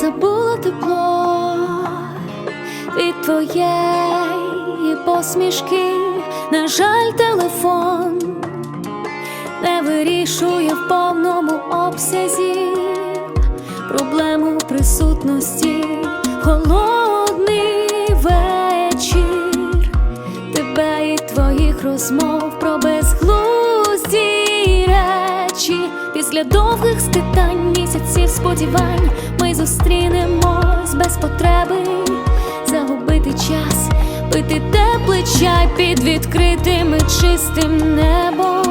забула тепло від твоєї посмішки, на жаль, телефон не вирішує в повному обсязі проблему присутності, холодний вечір тебе і твоїх розмов про безглуздя Після довгих спитань, місяців сподівань, ми зустрінемось без потреби загубити час, пити теплий чай під відкритим і чистим небом.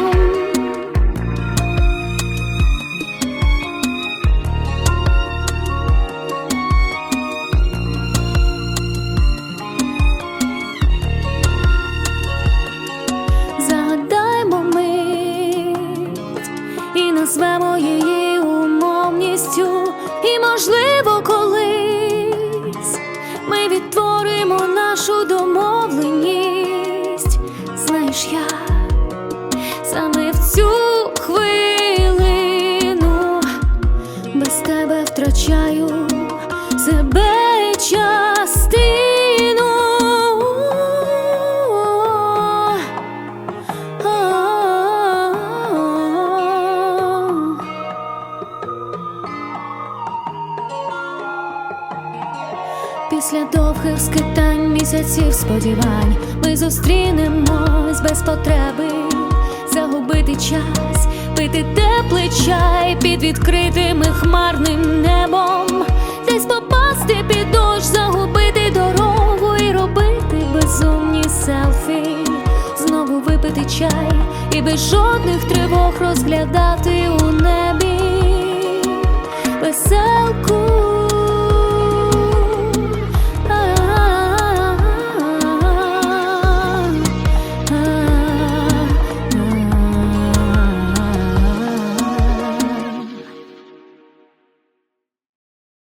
Назвемо її умовністю, і можливо, колись ми відтворимо нашу домовленість. Знаєш, я саме в цю хвилину без тебе втрачаю себе частину. Після довгих скитань, місяців сподівань, ми зустрінемось без потреби. Загубити час, пити теплий чай під відкритим і хмарним небом, десь попасти під дощ, загубити дорогу і робити безумні селфі, знову випити чай і без жодних тривог розглядати у небі веселку.